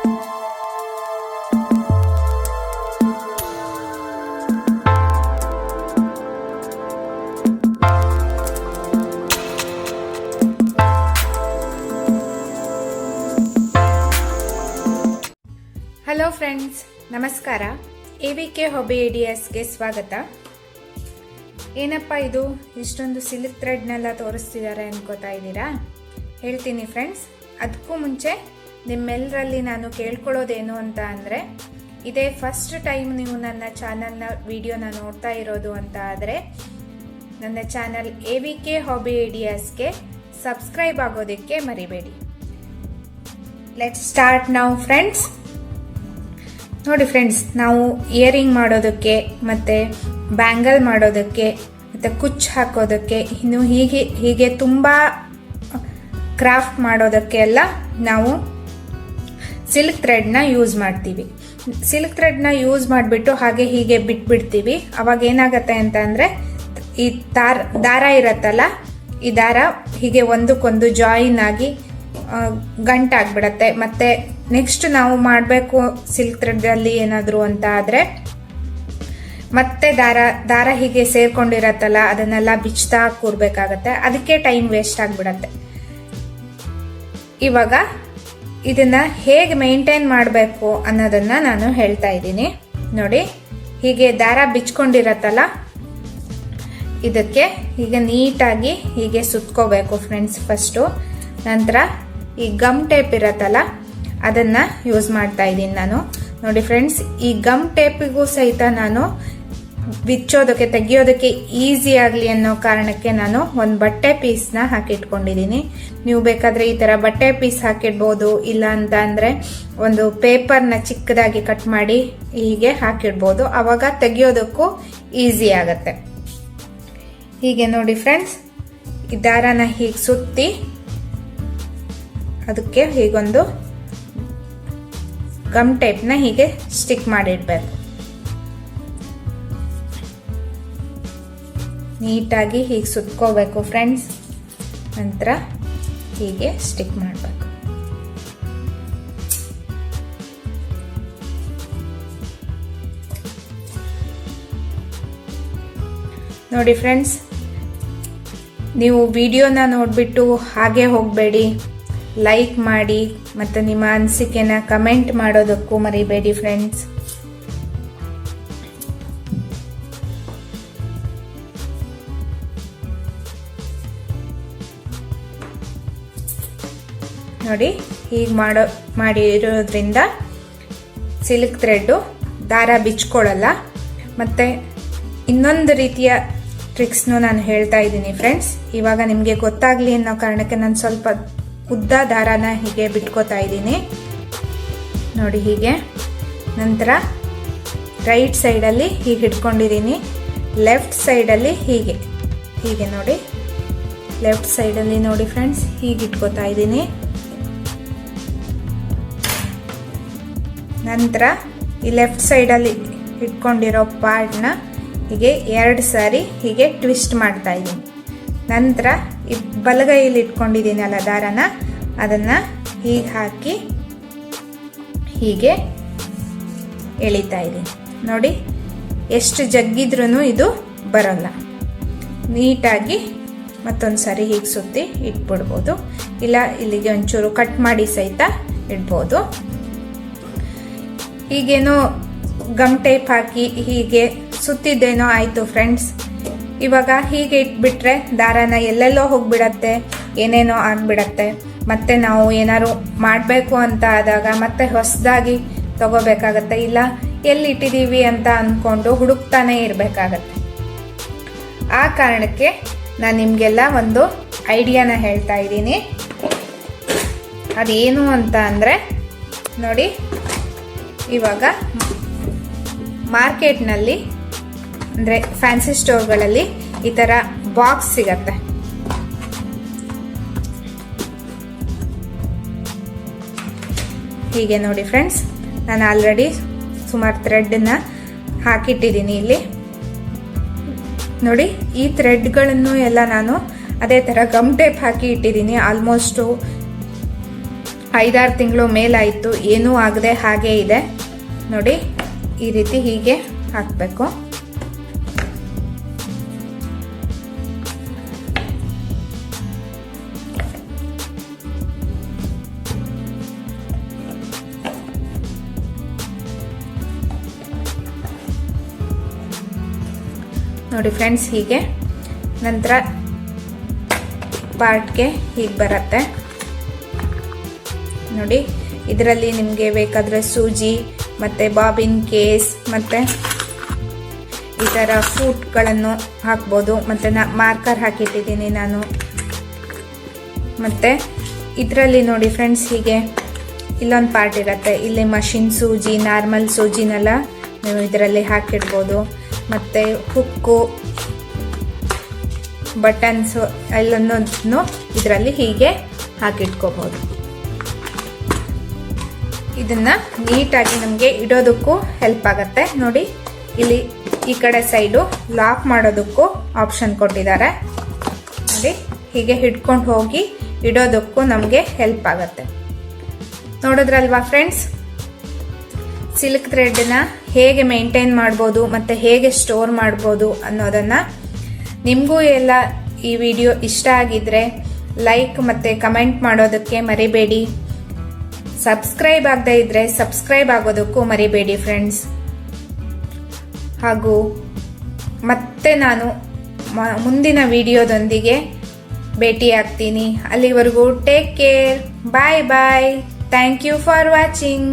Hello friends ನಮಸ್ಕಾರ. A V K hobby ಎಡಿಎಸ್ಗೆ ಸ್ವಾಗತ. ಏನಪ್ಪ ಇದು? ಇಷ್ಟೊಂದು ಸಿಲ್ಕ್ ಥ್ರೆಡ್ನೆಲ್ಲ ತೋರಿಸ್ತಿದ್ದಾರೆ ಅನ್ಕೋತಾ ಇದ್ದೀರಾ ಹೇಳ್ತೀನಿ ಫ್ರೆಂಡ್ಸ್ ಅದಕ್ಕೂ ಮುಂಚೆ ನಿಮ್ಮೆಲ್ಲರಲ್ಲಿ ನಾನು ಕೇಳ್ಕೊಳ್ಳೋದೇನು ಅಂತ ಅಂದರೆ, ಇದೇ ಫಸ್ಟ್ ಟೈಮ್ ನೀವು ನನ್ನ ಚಾನಲ್ನ ವಿಡಿಯೋನ ನೋಡ್ತಾ ಇರೋದು ಅಂತ ಆದರೆ, ನನ್ನ channel A V K hobby ಐಡಿಯಾಸ್ಗೆ subscribe ಆಗೋದಕ್ಕೆ ಮರಿಬೇಡಿ. ಲೆಟ್ ಸ್ಟಾರ್ಟ್ ನಾವು ಫ್ರೆಂಡ್ಸ್ ನೋಡಿ ಫ್ರೆಂಡ್ಸ್ ನಾವು ಇಯರಿಂಗ್ ಮಾಡೋದಕ್ಕೆ ಮತ್ತು ಬ್ಯಾಂಗಲ್ ಮಾಡೋದಕ್ಕೆ ಮತ್ತು ಕುಚ್ ಹಾಕೋದಕ್ಕೆ, ಇನ್ನು ಹೀಗೆ ಹೀಗೆ ತುಂಬ ಕ್ರಾಫ್ಟ್ ಮಾಡೋದಕ್ಕೆ ಎಲ್ಲ ನಾವು ಸಿಲ್ಕ್ ಥ್ರೆಡ್ನ ಯೂಸ್ ಮಾಡ್ತೀವಿ. ಸಿಲ್ಕ್ ಥ್ರೆಡ್ನ ಯೂಸ್ ಮಾಡಿಬಿಟ್ಟು ಹಾಗೆ ಹೀಗೆ ಬಿಟ್ಬಿಡ್ತೀವಿ. ಅವಾಗ ಏನಾಗತ್ತೆ ಅಂತ ಅಂದರೆ, ಈ ತಾರ್, ದಾರ ಇರತ್ತಲ್ಲ, ಈ ದಾರ ಹೀಗೆ ಒಂದಕ್ಕೊಂದು ಜಾಯಿನ್ ಆಗಿ ಗಂಟಾಗ್ಬಿಡತ್ತೆ ಮತ್ತೆ ನೆಕ್ಸ್ಟ್ ನಾವು ಮಾಡಬೇಕು ಸಿಲ್ಕ್ ಥ್ರೆಡ್ಡಲ್ಲಿ ಏನಾದರೂ ಅಂತ ಆದರೆ, ಮತ್ತೆ ದಾರ ದಾರ ಹೀಗೆ ಸೇರ್ಕೊಂಡಿರತ್ತಲ್ಲ, ಅದನ್ನೆಲ್ಲ ಬಿಚ್ತಾ ಕೂರ್ಬೇಕಾಗತ್ತೆ. ಅದಕ್ಕೆ ಟೈಮ್ ವೇಸ್ಟ್ ಆಗಿಬಿಡತ್ತೆ. ಇವಾಗ ಇದನ್ನ ಹೇಗೆ ಮೇಂಟೈನ್ ಮಾಡಬೇಕು ಅನ್ನೋದನ್ನ ನಾನು ಹೇಳ್ತಾ ಇದ್ದೀನಿ. ನೋಡಿ, ಹೀಗೆ ದಾರ ಬಿಚ್ಕೊಂಡಿರತ್ತಲ್ಲ? ಇದಕ್ಕೆ ಈಗ ನೀಟಾಗಿ ಹೀಗೆ ಸುತ್ಕೋಬೇಕು ಫ್ರೆಂಡ್ಸ್ ಫಸ್ಟು. ನಂತರ ಈ ಗಮ್ ಟೇಪ್ ಇರತ್ತಲ್ಲ, ಅದನ್ನ ಯೂಸ್ ಮಾಡ್ತಾ ಇದ್ದೀನಿ ನಾನು. ನೋಡಿ ಫ್ರೆಂಡ್ಸ್, ಈ ಗಮ್ ಟೇಪಿಗೂ ಸಹಿತ ನಾನು ಬಿಚ್ಚೋದಕ್ಕೆ ತೆಗಿಯೋದಕ್ಕೆ ಈಸಿ ಆಗಲಿ ಅನ್ನೋ ಕಾರಣಕ್ಕೆ ನಾನು ಒಂದು ಬಟ್ಟೆ ಪೀಸ್ನ ಹಾಕಿಟ್ಕೊಂಡಿದ್ದೀನಿ ನೀವು ಬೇಕಾದ್ರೆ ಈ ಥರ ಬಟ್ಟೆ ಪೀಸ್ ಹಾಕಿಡ್ಬೋದು, ಇಲ್ಲ ಅಂತ ಅಂದರೆ ಒಂದು ಪೇಪರ್ನ ಚಿಕ್ಕದಾಗಿ ಕಟ್ ಮಾಡಿ ಹೀಗೆ ಹಾಕಿಡ್ಬೋದು. ಆವಾಗ ತೆಗಿಯೋದಕ್ಕೂ ಈಸಿ ಆಗತ್ತೆ. ಹೀಗೆ ನೋಡಿ ಫ್ರೆಂಡ್ಸ್ ಈ ದಾರನ ಹೀಗೆ ಸುತ್ತಿ ಅದಕ್ಕೆ ಹೀಗೊಂದು ಗಮ್ ಟೈಪ್ನ ಹೀಗೆ ಸ್ಟಿಕ್ ಮಾಡಿಡ್ಬೇಕು. ನೀಟಾಗಿ ಹೀಗೆ ಸುತ್ಕೋಬೇಕು ಫ್ರೆಂಡ್ಸ್. ನಂತರ ಹೀಗೆ ಸ್ಟಿಕ್ ಮಾಡಬೇಕು. ನೋಡಿ ಫ್ರೆಂಡ್ಸ್, ನೀವು ವಿಡಿಯೋನ ನೋಡಿಬಿಟ್ಟು ಹಾಗೆ ಹೋಗಬೇಡಿ. ಲೈಕ್ ಮಾಡಿ ಮತ್ತು ನಿಮ್ಮ ಅನಿಸಿಕೆನ ಕಮೆಂಟ್ ಮಾಡೋದಕ್ಕೂ ಮರಿಬೇಡಿ ಫ್ರೆಂಡ್ಸ್. ನೋಡಿ, ಹೀಗೆ ಮಾಡೋ, ಮಾಡಿರೋದ್ರಿಂದ ಸಿಲ್ಕ್ ಥ್ರೆಡ್ಡು ದಾರ ಬಿಚ್ಕೊಳ್ಳಲ್ಲ. ಮತ್ತು ಇನ್ನೊಂದು ರೀತಿಯ ಟ್ರಿಕ್ಸ್ನು ನಾನು ಹೇಳ್ತಾ ಇದ್ದೀನಿ ಫ್ರೆಂಡ್ಸ್. ಇವಾಗ ನಿಮಗೆ ಗೊತ್ತಾಗಲಿ ಅನ್ನೋ ಕಾರಣಕ್ಕೆ ನಾನು ಸ್ವಲ್ಪ ಉದ್ದ ದಾರಾನ ಹೀಗೆ ಬಿಟ್ಕೋತಾ ಇದ್ದೀನಿ. ನೋಡಿ ಹೀಗೆ. ನಂತರ ರೈಟ್ ಸೈಡಲ್ಲಿ ಹೀಗೆ ಇಟ್ಕೊಂಡಿದ್ದೀನಿ. ಲೆಫ್ಟ್ ಸೈಡಲ್ಲಿ ಹೀಗೆ. ಹೀಗೆ ನೋಡಿ. ಲೆಫ್ಟ್ ಸೈಡಲ್ಲಿ ನೋಡಿ ಫ್ರೆಂಡ್ಸ್, ಹೀಗೆ ಇಟ್ಕೋತಾ ಇದ್ದೀನಿ. ನಂತರ ಈ ಲೆಫ್ಟ್ ಸೈಡಲ್ಲಿ ಇಟ್ಕೊಂಡಿರೋ ಪಾರ್ಟ್ನ ಹೀಗೆ ಎರಡು ಸಾರಿ ಹೀಗೆ ಟ್ವಿಸ್ಟ್ ಮಾಡ್ತಾ ಇದ್ದೀನಿ. ನಂತರ ಈ ಬಲಗೈಯಲ್ಲಿ ಇಟ್ಕೊಂಡಿದ್ದೀನಲ್ಲ ದಾರನ ಅದನ್ನು ಹೀಗೆ ಹಾಕಿ ಹೀಗೆ ಎಳಿತಾ ಇದ್ದೀನಿ. ನೋಡಿ, ಎಷ್ಟು ಜಗ್ಗಿದ್ರೂ ಇದು ಬರೋಲ್ಲ. ನೀಟಾಗಿ ಮತ್ತೊಂದು ಸಾರಿ ಹೀಗೆ ಸುತ್ತಿ ಇಟ್ಬಿಡ್ಬೋದು. ಇಲ್ಲ, ಇಲ್ಲಿಗೆ ಒಂಚೂರು ಕಟ್ ಮಾಡಿ ಸಹಿತ ಇಡ್ಬೋದು. ಹೀಗೇನೋ ಗಮ್ ಟೇಪ್ ಹಾಕಿ ಹೀಗೆ ಸುತ್ತಿದ್ದೇನೋ ಆಯಿತು ಫ್ರೆಂಡ್ಸ್. ಇವಾಗ ಹೀಗೆ ಇಟ್ಬಿಟ್ರೆ ದಾರನ ಎಲ್ಲೆಲ್ಲೋ ಹೋಗಿಬಿಡತ್ತೆ, ಏನೇನೋ ಆಗಿಬಿಡತ್ತೆ. ಮತ್ತೆ ನಾವು ಏನಾದ್ರು ಮಾಡಬೇಕು ಅಂತ ಆದಾಗ ಮತ್ತೆ ಹೊಸದಾಗಿ ತಗೋಬೇಕಾಗತ್ತೆ, ಇಲ್ಲ ಎಲ್ಲಿ ಇಟ್ಟಿದ್ದೀವಿ ಅಂತ ಅಂದ್ಕೊಂಡು ಹುಡುಕ್ತಾನೆ ಇರಬೇಕಾಗತ್ತೆ. ಆ ಕಾರಣಕ್ಕೆ ನಾನು ನಿಮಗೆಲ್ಲ ಒಂದು ಐಡಿಯಾನ ಹೇಳ್ತಾ ಇದ್ದೀನಿ. ಅದೇನು ಅಂತ ಅಂದರೆ ನೋಡಿ ಇವಾಗ ಮಾರ್ಕೆಟ್ನಲ್ಲಿ, ಅಂದರೆ ಫ್ಯಾನ್ಸಿ ಸ್ಟೋರ್ಗಳಲ್ಲಿ ಈ ಥರ ಬಾಕ್ಸ್ ಸಿಗತ್ತೆ. ಹೀಗೆ ನೋಡಿ ಫ್ರೆಂಡ್ಸ್ ನಾನು ಆಲ್ರೆಡಿ ಸುಮಾರು ಥ್ರೆಡ್ನ ಹಾಕಿಟ್ಟಿದ್ದೀನಿ ಇಲ್ಲಿ. ನೋಡಿ, ಈ ಥ್ರೆಡ್ಗಳನ್ನು ಎಲ್ಲ ನಾನು ಅದೇ ಥರ ಗಮ್ ಟೇಪ್ ಹಾಕಿ ಇಟ್ಟಿದ್ದೀನಿ ಆಲ್ಮೋಸ್ಟು ಐದಾರು ತಿಂಗಳು ಮೇಲಾಯಿತು, ಏನೂ ಆಗದೆ ಹಾಗೇ ಇದೆ. ನೋಡಿ, ಈ ರೀತಿ ಹೀಗೆ ಹಾಕಬೇಕು. ನೋಡಿ ಫ್ರೆಂಡ್ಸ್, ಹೀಗೆ. ನಂತರ ಪಾರ್ಟ್ಗೆ ಹೀಗೆ ಬರುತ್ತೆ. ನೋಡಿ. ಇದರಲ್ಲಿ ನಿಮಗೆ ಬೇಕಾದರೆ ಸೂಜಿ, ಮತ್ತು ಬಾಬಿನ್ ಕೇಸ್, ಮತ್ತು ಈ ಥರ ಫ್ರೂಟ್ಗಳನ್ನು ಹಾಕ್ಬೋದು. ಮತ್ತು ನಾ ಮಾರ್ಕರ್ ಹಾಕಿಟ್ಟಿದ್ದೀನಿ ನಾನು. ಮತ್ತು ಇದರಲ್ಲಿ ನೋಡಿ ಫ್ರೆಂಡ್ಸ್ ಹೀಗೆ ಇಲ್ಲೊಂದು ಪಾರ್ಟ್ ಇರುತ್ತೆ. ಇಲ್ಲಿ ಮಷಿನ್ ಸೂಜಿ ನಾರ್ಮಲ್ ಸೂಜಿನೆಲ್ಲ ನೀವು ಇದರಲ್ಲಿ ಹಾಕಿಡ್ಬೋದು. ಮತ್ತು ಹುಕ್ಕು ಬಟನ್ಸು ಎಲ್ಲನೂ ಇದರಲ್ಲಿ ಹೀಗೆ ಹಾಕಿಟ್ಕೋಬೋದು. ಇದನ್ನ ನೀಟಾಗಿ ನಮಗೆ ಇಡೋದಕ್ಕೂ ಹೆಲ್ಪ್ ಆಗುತ್ತೆ. ನೋಡಿ, ಇಲ್ಲಿ ಈ ಕಡೆ ಸೈಡು ಲಾಕ್ ಮಾಡೋದಕ್ಕೂ ಆಪ್ಷನ್ ಕೊಟ್ಟಿದ್ದಾರೆ. ನೋಡಿ, ಹೀಗೆ ಹಿಡ್ಕೊಂಡು ಹೋಗಿ ಇಡೋದಕ್ಕೂ ನಮಗೆ ಹೆಲ್ಪ್ ಆಗುತ್ತೆ. ನೋಡಿದ್ರಲ್ವಾ ಫ್ರೆಂಡ್ಸ್ ಸಿಲ್ಕ್ ಥ್ರೆಡ್ನ ಹೇಗೆ ಮೇಂಟೈನ್ ಮಾಡ್ಬೋದು ಮತ್ತು ಹೇಗೆ ಸ್ಟೋರ್ ಮಾಡ್ಬೋದು ಅನ್ನೋದನ್ನು ನಿಮಗೂ ಎಲ್ಲ ಈ ವಿಡಿಯೋ ಇಷ್ಟ ಆಗಿದ್ರೆ ಲೈಕ್ ಮತ್ತು ಕಮೆಂಟ್ ಮಾಡೋದಕ್ಕೆ ಮರಿಬೇಡಿ. ಸಬ್ಸ್ಕ್ರೈಬ್ ಆಗದೇ ಇದ್ದರೆ ಸಬ್ಸ್ಕ್ರೈಬ್ ಆಗೋದಕ್ಕೂ ಮರಿಬೇಡಿ ಫ್ರೆಂಡ್ಸ್. ಹಾಗೂ ಮತ್ತೆ ನಾನು ಮುಂದಿನ ವಿಡಿಯೋದೊಂದಿಗೆ ಭೇಟಿಯಾಗ್ತೀನಿ. ಅಲ್ಲಿವರೆಗೂ take care bye bye thank you for watching